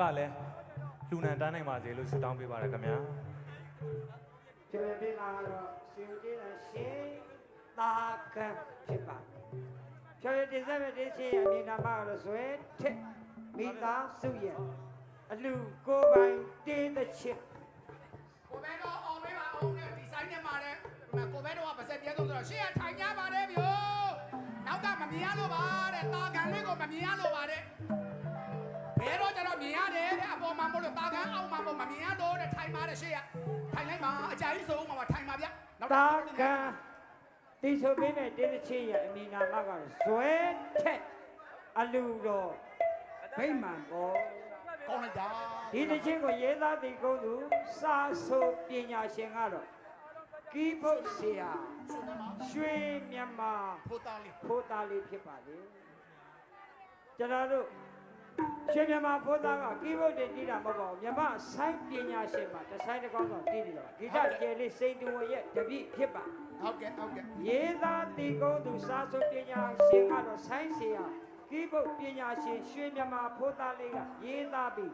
ကလည်းလူနံတန်းနိုင်ပါစေလို့ဆုတောင်းပေးပါရခင်ဗျာကျေပေးလာတော့စီဦးကြီးနဲ့ရှင်တာကံဖြစ်ပါဖြောရတင်ဆက်မဲ့တင်းချင်းအမိနာမကတော့ဇွဲထက်မိသားစုရဲ့အလူကိုပိုင်တင်းတဲ့ချစ်ကိုဘဲတော့အောင်မေးပါအောင်နဲ့ဒီဆိုင်နဲ့မှာတဲ့ကိုဘဲတော့ကပါစက်ပြဲဆုံးဆိုတော့ရှေ့ကထိုင်ကြပါတယ်ဗျိုနောက်ကမမြင်ရလို့ပါတဲ့တာကန်လေးကိုမမြင်ရလို့ပါတဲ့ဘဲတော့ကျတော့မြင်ရတယ်တဲ့အပေါ် မှာမဟုတ်လို့တာကန်အောက်မှာမဟုတ်မမြင်ရတော့တဲ့ထိုင်ပါတဲ့ရှေ့ကထိုင်လိုက်ပါအကြိုက်ဆုံးမှာပါထိုင်ပါဗျနောက်တာကံတီဆိုပေးမဲ့တင်းတဲ့ချစ်ရဲ့အမိနာမကတော့ဇွဲထက်အလူတော်ဗိမာန်ပေါ်ကောင်းလိုက်တာဒီတစ်ချင်းကိုရေးသားပြီးကုန်သူစာဆိုပညာရှင်ကတော့ကီးဘုတ်ဆရာရွှေမြန်မာဖိုးသားလေးဖိုးသားလေးဖြစ်ပါလေကျွန်တော်တို့ ရွှေမြန်မာဖိုးသားကကီးဘုတ်တွေတီးတာမဟုတ်ပါဘူးမြန်မာဆိုင်ပညာရှင်မှာတစ်ဆိုင်တစ်ကောင်းတော့တီးနေတော့ဒီကကျယ်လေးစိန်တူဝရဲ့တပိဖြစ်ပါဟုတ်ကဲ့ဟုတ်ကဲ့ရေးသားတီးကုန်သူစာဆိုပညာရှင်ကတော့ဆိုင်ဆရာကီးဘုတ်ပညာရှင်ရွှေမြန်မာဖိုးသားလေးကရေးသားပြီး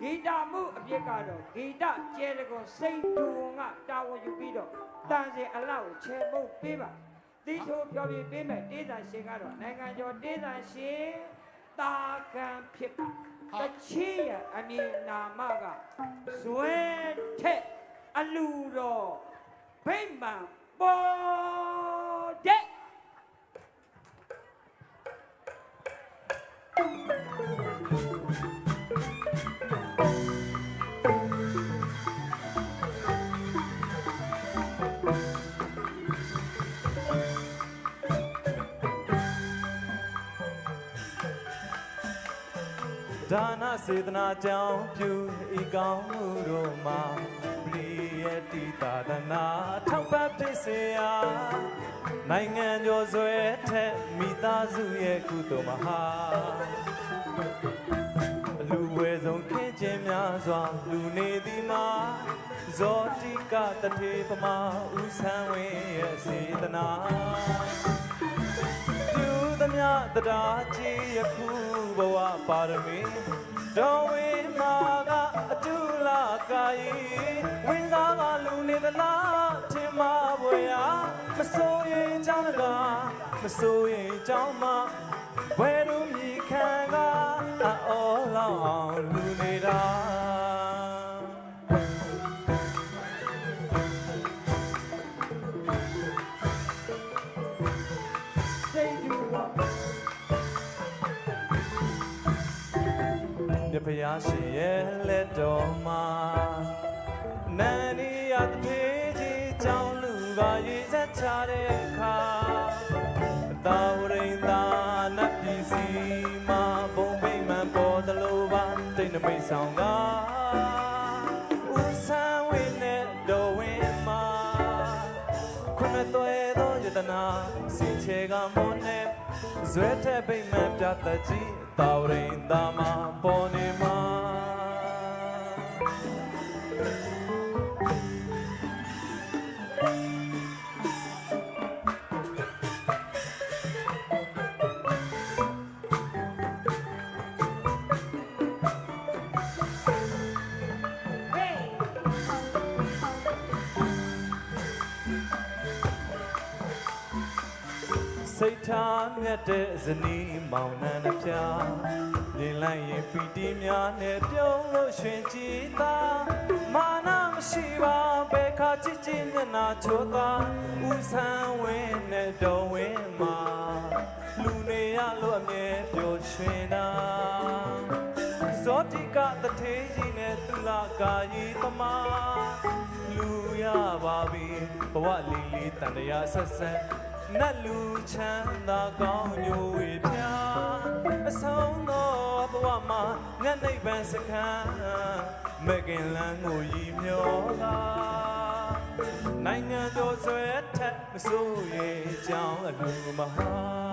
ဂီတမှုအပြစ်ကတော့ဂီတကျဲတကွန်စိတ်တူဝန်ကတာဝန်ယူပြီးတော့တန်စင်အလောက်ကိုချေမှုတ်ပေးပါတိထိုးပြောပြပေးမယ်တေးသံရှင်ကတော့နိုင်ငံကျော်တေးသံရှင် တာကံဖြစ်ပါတချီရအမည်နာမကဇွဲထက်အလူတော်ဗိမာန်ပေါ် ဒါနစေတနာကြောင့်ပြုဤကောင်းမှုတို့မှာပရိယတိတာဒနာထောက်ပံ့ဖြစ်စေရာနိုင်ငံကျော်ဆွဲထက်မိသားစုရဲ့ကုသိုလ်မဟာအလူဝဲဆုံးခင်းခြင်းများစွာလူနေသည်မှာဇောတိကတထေပမာဥဆံဝင်းရဲ့စေတနာပြုသမျှတရားကြီးယခု ဘဝပါရမီတော်ဝေမာကအတူလာကာယီဝင်းစားကလူနေသလားထင်မပွေရာမစိုးရင်ကြောင်းတကားမစိုးရင်ကြောင်းမဝဲတို့မြ မြတ်ဖျားရှင်ရဲ့လက်တော်မှာနန္ဒီရတထေကြီးကြောင်းလူပါရေးဆက်ချတဲ့အခါတာဝရိန်သာနတ်ပြည်စီမှာဘုံမိမ့်မှန်ပေါ်သလိုပါတိတ်နမိတ်ဆောင်ကဦးဆန်းဝင်းနဲ့တော်ဝင်းမှာခွနဲ့သွဲသောယတနာစီချေကမောနဲ့ ဇွဲထက်ပိတ်မှန်ပြတတ်ကြီးတာဝရိန်သာမှာပေါ်နေမှာ စိတ်ထားမြတ်တဲ့ဇနီးမောင်နှံတစ်ပြားမြင်လိုက်ရင်ပီတိများနဲ့ပြုံးလို့ရှင်ကြည်သာမာနမရှိပါဘယ်ခါချစ်ချင်းမျက်နာချိုးသာဦးဆန်းဝင်းနဲ့တော်ဝင်းမှာလူနေရလို့အမြဲပျော်ရွှင်တာဇောတိကတထေးကြီးနဲ့သူလာကာကြီးသမားလူရပါပြီဘဝလီလီတန်တရားဆက်ဆက် နတ်လူချမ်းသာကောင်းညိုဝေပြာအဆုံးသောဘဝမှာငတ်နိဗ္ဗာန်စခန်းမကင်လန်းကိုရည်မျောတာနိုင်ငံတော်ဆွဲထက်မစိုးရိမ်ကြောင်းအလူမဟာ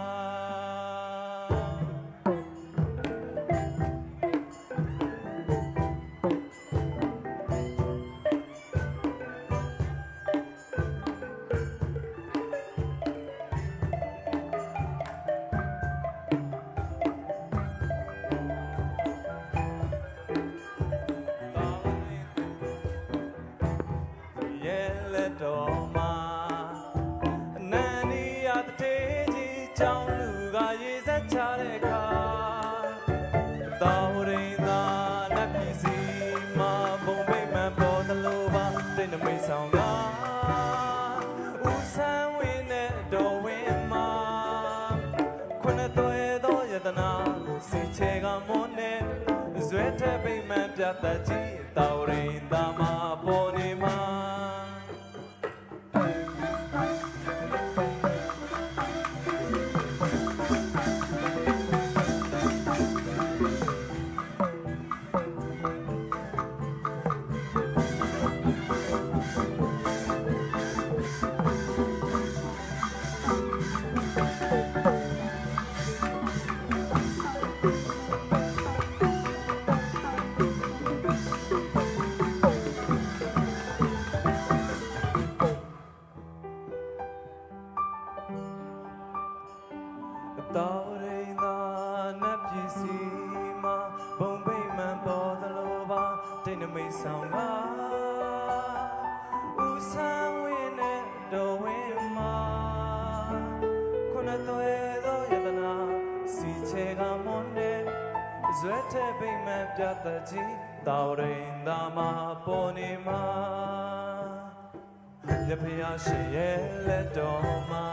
ရဲ့လက်တော်မှာအနန္တရာတထေကြီးကြောင့်လူကရေစက်ချတဲ့အခါသာဝရိန်သာနတ်ပြည်စီမှာဘုံမိတ်မှန်ပေါ်သလိုပါတဲ့နမိတ်ဆောင်ကဦးဆန်းဝင်းနဲ့တော်ဝင်းမှာခွနဲ့သွဲသောယတနာစီချေကမွန်နဲ့ဇွဲတဲ့ပိမှန်ပြတ်တတ်ကြီး နမိတ်ဆောင်ပါဦးဆန်းဝင်းနဲ့တော်ဝင်းမှာခုနသွဲသောယတနာစီချေကမွန်နဲ့ဇွဲတဲ့ပိတ်မှန်ပြတ်တဲ့ကြီးတော်ရင်သာမှာပေါ်နေမှာရဖျားရှင်ရဲ့လက်တော်မှာ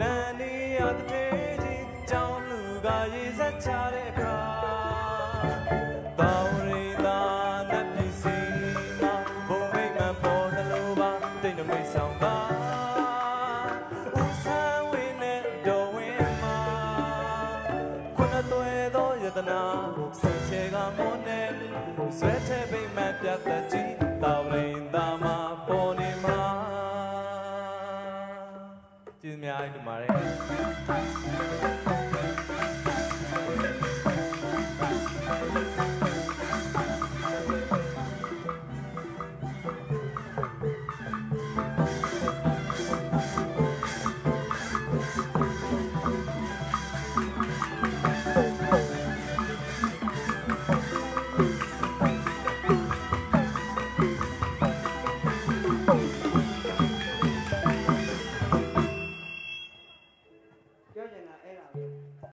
နန်းနီရတဲ့ကြီးကြောင်းလူကရေစက်ချတဲ့အခါတော တနာစင်ချေကမွန်နဲ့ဆွဲတဲ့ပိတ်မှန်ပြတ်တဲ့ကြီးတောင်းရိသာမှာပေါ်နေမှာကျေးဇူးများတင်ပါတယ်